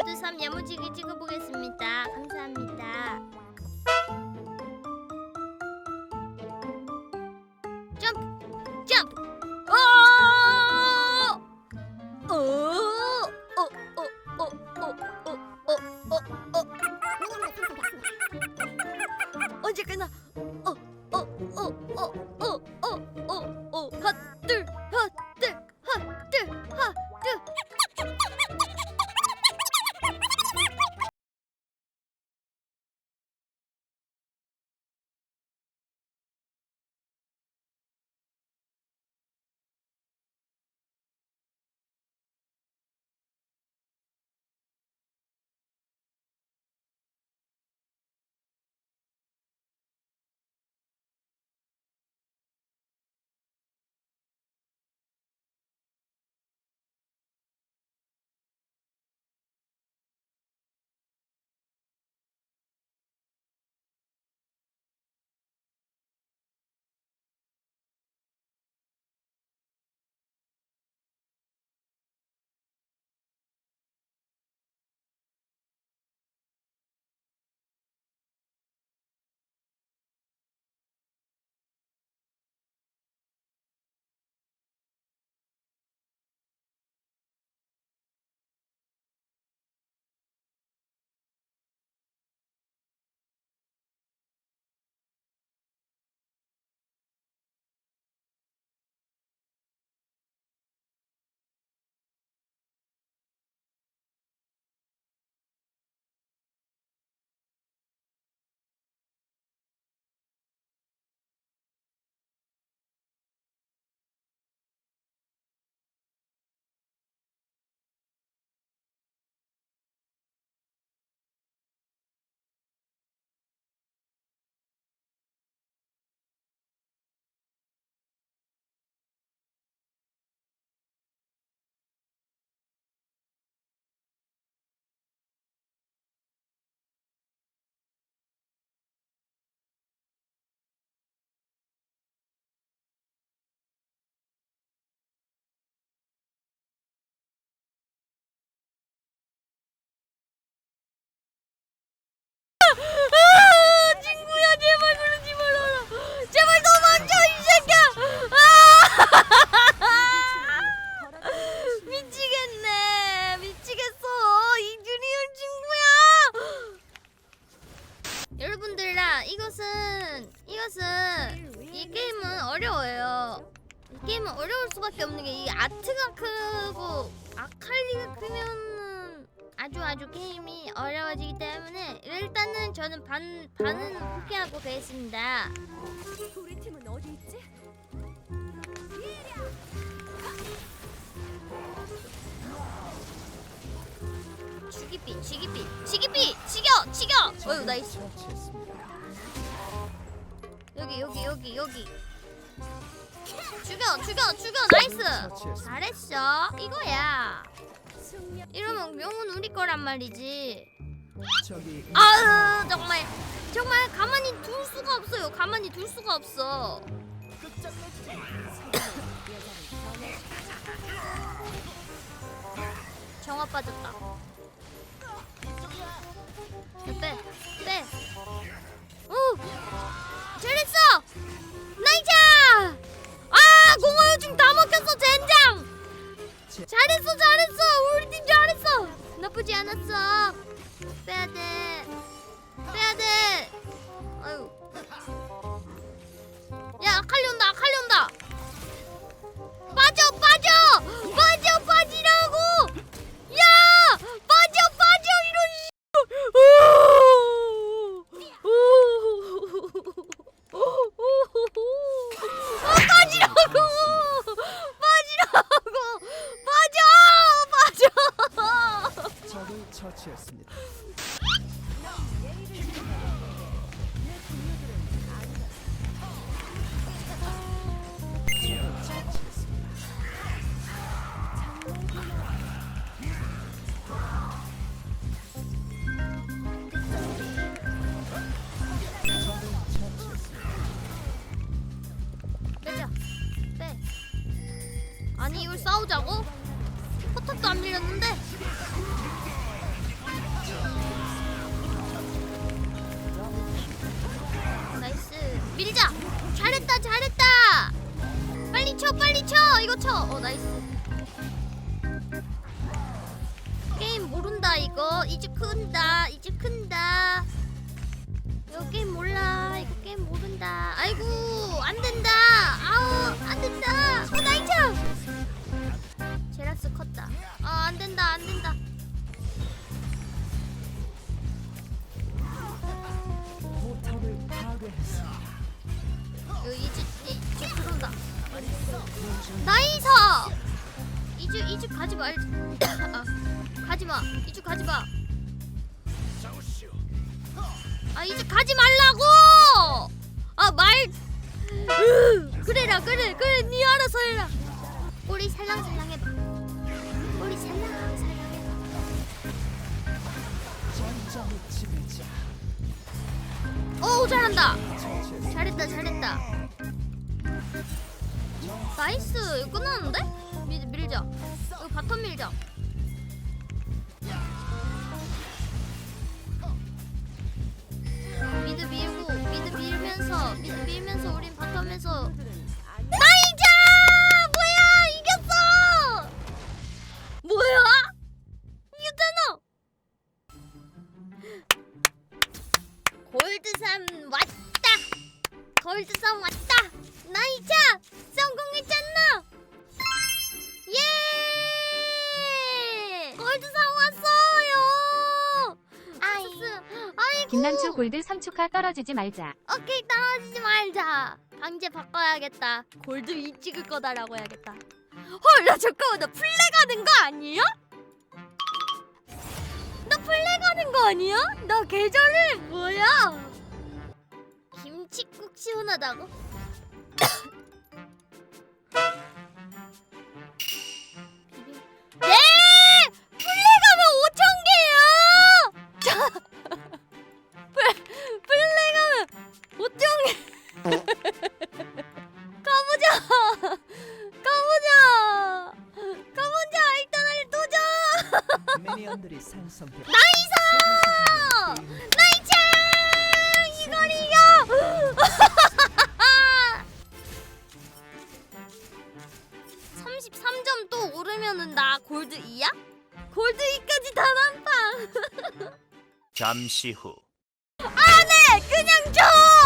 모두 3 야무지게 찍어보겠습니다 감사합니다 크면은 아주 아주 게임이 어려워지기 때문에 일단은 저는 반 반은 포기하고 가겠습니다. 우리 팀은 어디 있지? 죽이삐 죽이삐 죽이삐 죽여 죽여. 어유 나이스. 여기 여기 여기 여기. 죽여 죽여 죽여 나이스. 잘했어 이거야. 이러면 명은 우리 거란 말이지. 아으 정말 정말 가만히 둘 수가 없어요. 가만히 둘 수가 없어. 정화 빠졌다. 빼, 빼. 잘했어, 잘했어. 우리 팀 잘했어. 나쁘지 않았어. 빼야 돼. 빼야 돼. 아유. 야, 아칼리 온다, 아칼리 온다. 오 잘한다. 잘했다 잘했다 나이스 이거 끝났는데? 밀, 밀자 이거 바텀 밀자 미드 밀고 미드 밀면서 미드 밀면서 우린 바텀에서 골드삼 왔다. 나이자 성공했잖아. 예! 골드삼 왔어요. 아이스 아이고. 김남주 골드 3초카 떨어지지 말자. 오케이 떨어지지 말자. 강제 바꿔야겠다. 골드 2 찍을 거다라고 해야겠다. 헐 나 잠깐만. 나 플레 가는 거 아니야? 나 플레 가는 거 아니야? 나 계절을 뭐야? 김치국 시원하다고? 네! 플레 가면 5천 개야! 자, 플, 플레 가면 5천 개! 가보자! 가보자! 가보자! 일단 할 도전! 미니언들이 생성돼. 잠시 후 안 해! 그냥 줘!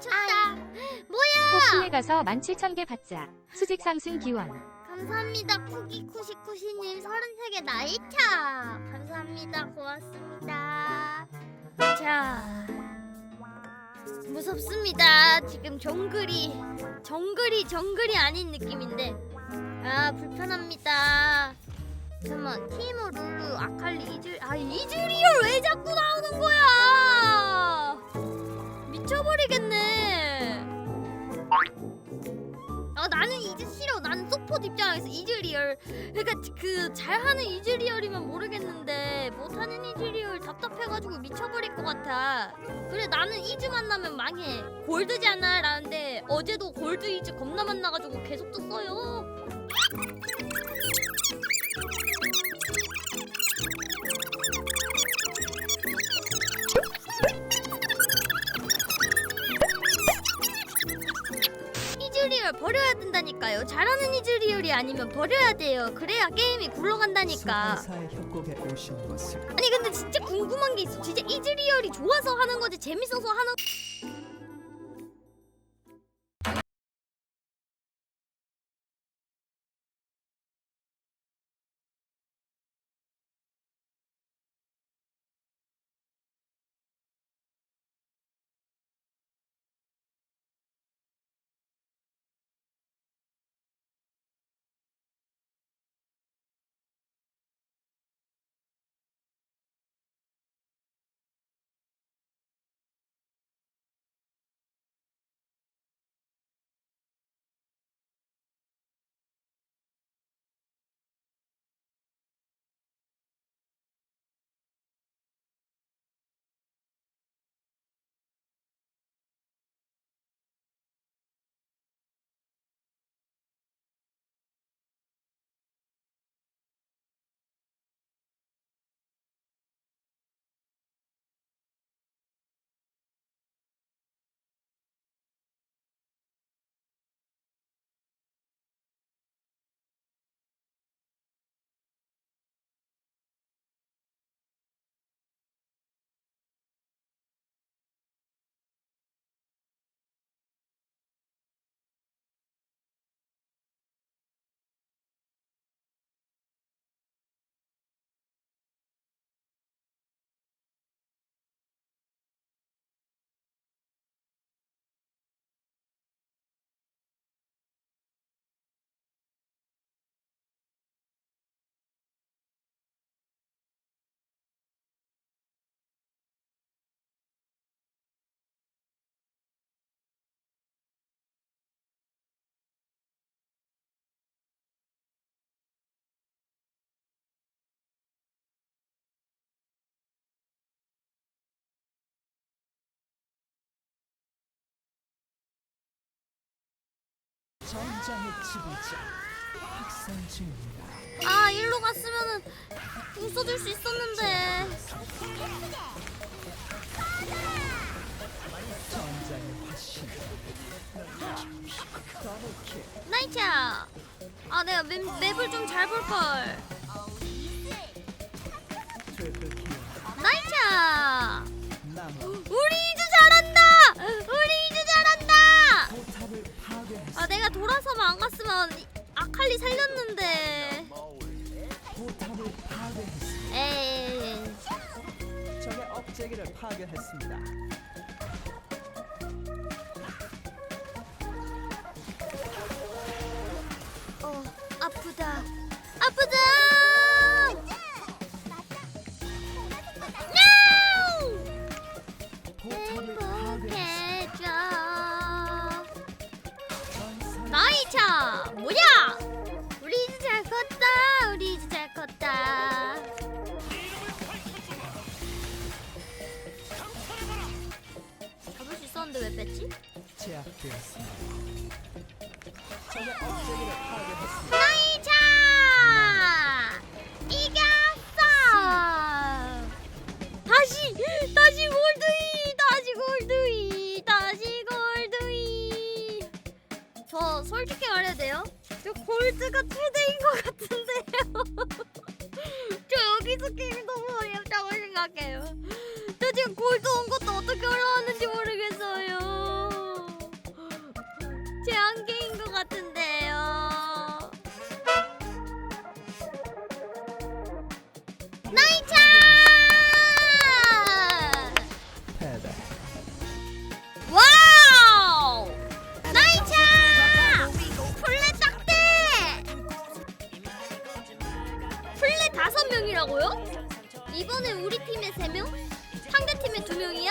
미쳤다. 뭐야? 폭풍에 가서 17,000개 받자. 수직 상승 기원. 감사합니다. 쿠기 쿠시쿠시님 33개 나이차. 감사합니다. 고맙습니다. 자. 무섭습니다. 지금 정글이 정글이 정글이 아닌 느낌인데. 아, 불편합니다. 잠깐만. 티모 룰루 아칼리 이즐 아, 이즐리얼 왜 자꾸 나오는 거야? 미쳐버리겠네. 아 나는 이즈 싫어. 나는 서포트 입장에서 이즈리얼. 그러니까 그 잘하는 이즈리얼이면 모르겠는데 못하는 이즈리얼 답답해가지고 미쳐버릴 것 같아. 그래 나는 이즈 만나면 망해. 골드잖아. 라는데 어제도 골드 이즈 겁나 만나가지고 계속 떴어요. 버려야 된다니까요. 잘하는 이즈리얼이 아니면 버려야 돼요. 그래야 게임이 굴러간다니까. 수의사의 협곡에 오신 것을 아니 근데 진짜 궁금한 게 있어. 진짜 이즈리얼이 좋아서 하는 거지 재밌어서 하는 전장의 지배자 학살 중입니다. 아 일로 갔으면은 웃어줄 수 있었는데 전장의 화신 더블킬 나이차. 아 내가 맵, 맵을 좀 잘 볼 걸. 안 갔으면 이- 아칼리 살렸는데. 포탑을 파괴했습니다. 에이. 적의 억제기를 파괴했습니다.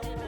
팀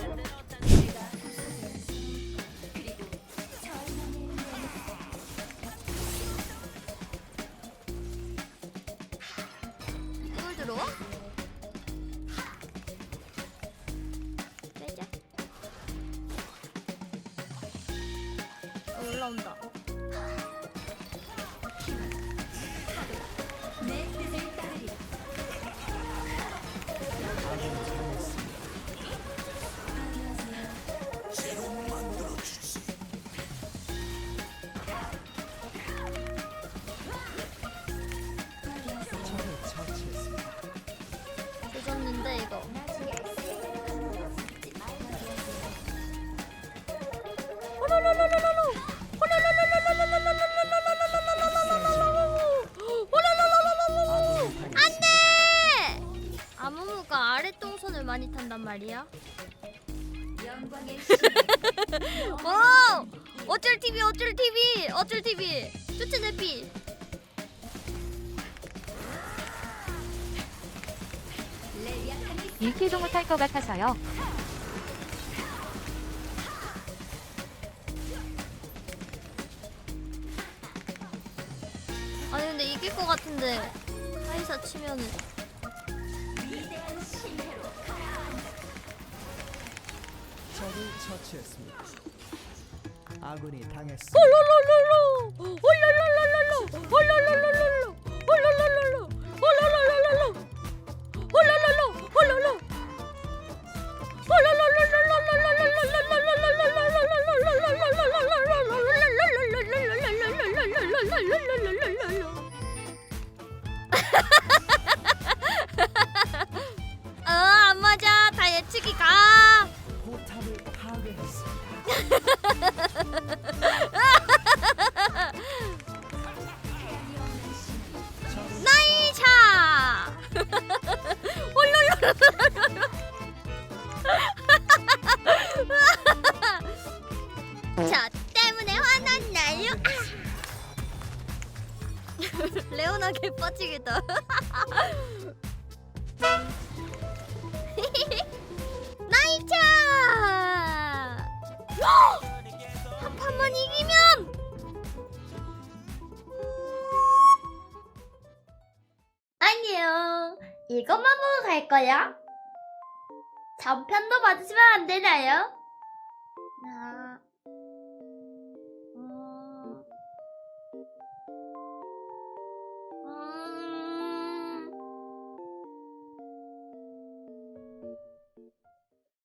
읽지도 못할 것 같아서요. 아니 근데 이길 것 같은데 카이사 치면은 적을 처치했습니다. 아군이 당했습니다. 홀로로로로로 홀로로로로로 홀로로로로 개빠지겠다 나이차 한 판만 이기면 아니요. 이것만 보고 갈 거야? 전편도 봐주시면 안 되나요? 아,